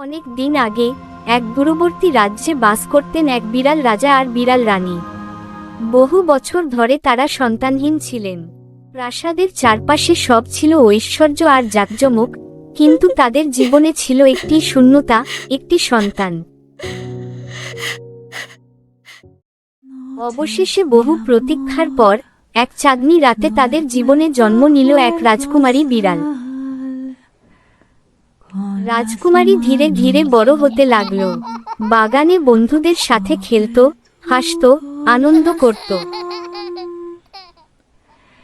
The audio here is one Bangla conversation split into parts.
অনেক দিন আগে এক দূরবর্তী রাজ্যে বাস করতেন এক বিড়াল রাজা আর বিড়াল রানী। বহু বছর ধরে তারা সন্তানহীন ছিলেন। প্রাসাদের চারপাশে সব ছিল ঐশ্বর্য আর জাকজমক, কিন্তু তাদের জীবনে ছিল একটি শূন্যতা, একটি সন্তান। অবশেষে বহু প্রতীক্ষার পর, এক চাঁদনি রাতে তাদের জীবনে জন্ম নিল এক রাজকুমারী বিড়াল। রাজকুমারী ধীরে ধীরে বড় হতে লাগল। বাগানে বন্ধুদের সাথে খেলতো, হাসতো, আনন্দ করত।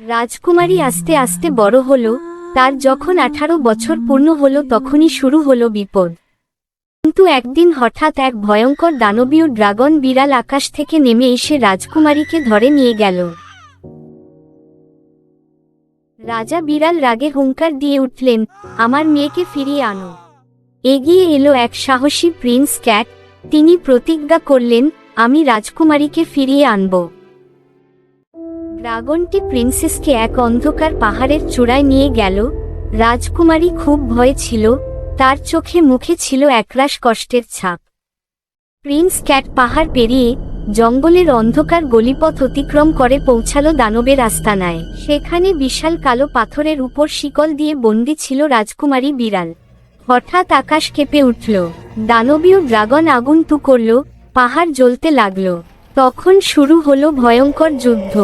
রাজকুমারী আস্তে আস্তে বড় হলো, তার যখন আঠারো বছর পূর্ণ হলো তখনই শুরু হলো বিপদ। কিন্তু একদিন হঠাৎ এক ভয়ঙ্কর দানবীয় ড্রাগন বিড়াল আকাশ থেকে নেমে এসে রাজকুমারীকে ধরে নিয়ে গেল। রাজা বিড়াল রাগে হুঙ্কার দিয়ে উঠলেন, আমার মেয়েকে ফিরিয়ে আনো। এগিয়ে এলো এক সাহসী প্রিন্স ক্যাট। তিনি প্রতিজ্ঞা করলেন, আমি রাজকুমারীকে ফিরিয়ে আনব। ড্রাগনটি প্রিন্সেসকে এক অন্ধকার পাহাড়ের চূড়ায় নিয়ে গেল। রাজকুমারী খুব ভয়ে ছিল, তার চোখে মুখে ছিল একরাশ কষ্টের ছাপ। প্রিন্স ক্যাট পাহাড় পেরিয়ে জঙ্গলের অন্ধকার গলিপথ অতিক্রম করে পৌঁছালো দানবের আস্তানায়। সেখানে বিশাল কালো পাথরের উপর শিকল দিয়ে বন্দি ছিল রাজকুমারী বিড়াল। হঠাৎ আকাশ কেঁপে উঠল। দানবীয় ড্রাগন আগুন তু করল, পাহাড় জ্বলতে লাগল। তখন শুরু হলো ভয়ঙ্কর যুদ্ধ।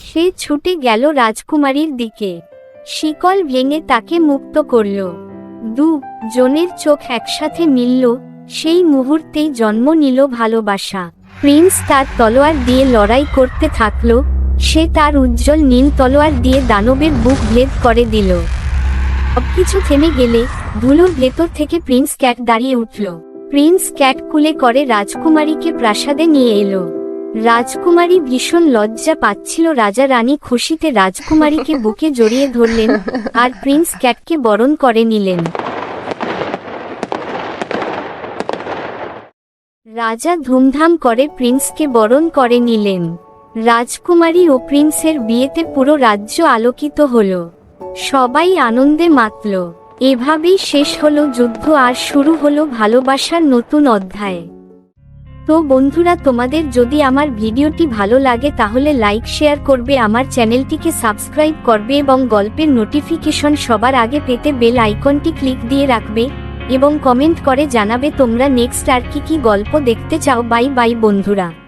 সে ছুটে গেল রাজকুমারীর দিকে। শিকল ভেঙে তাকে মুক্ত করল। দু জনের চোখ একসাথে মিলল, সেই মুহূর্তেই জন্ম নিল ভালোবাসা। প্রিন্স তার তলোয়ার দিয়ে লড়াই করতে থাকল, সে তার উজ্জ্বল নীল তলোয়ার দিয়ে দানবের বুক ভেদ করে দিল। সবকিছু থেমে গেলে ধুলোর ভেতর থেকে প্রিন্স ক্যাট দাঁড়িয়ে উঠল। প্রিন্স ক্যাট কুলে করে রাজকুমারীকে প্রাসাদে নিয়ে এলো। রাজকুমারী ভীষণ লজ্জা পাচ্ছিল রাজা রানী খুশিতে রাজকুমারীকে বুকে জড়িয়ে ধরলেন আর প্রিন্স ক্যাটকে বরণ করে নিলেন। রাজা ধুমধাম করে প্রিন্সকে বরণ করে নিলেন। রাজকুমারী ও প্রিন্সের বিয়েতে পুরো রাজ্য আলোকিত হল। সবাই আনন্দে মাতল। এভাবেই শেষ হলো যুদ্ধ আর শুরু হলো ভালোবাসার নতুন অধ্যায়। তো বন্ধুরা, তোমাদের যদি আমার ভিডিওটি ভালো লাগে তাহলে লাইক, শেয়ার করবে, আমার চ্যানেলটিকে সাবস্ক্রাইব করবে এবং গল্পের নোটিফিকেশন সবার আগে পেতে বেল আইকনটি ক্লিক দিয়ে রাখবে এবং কমেন্ট করে জানাবে তোমরা নেক্সট আর কি কি গল্প দেখতে চাও। বাই বাই বন্ধুরা।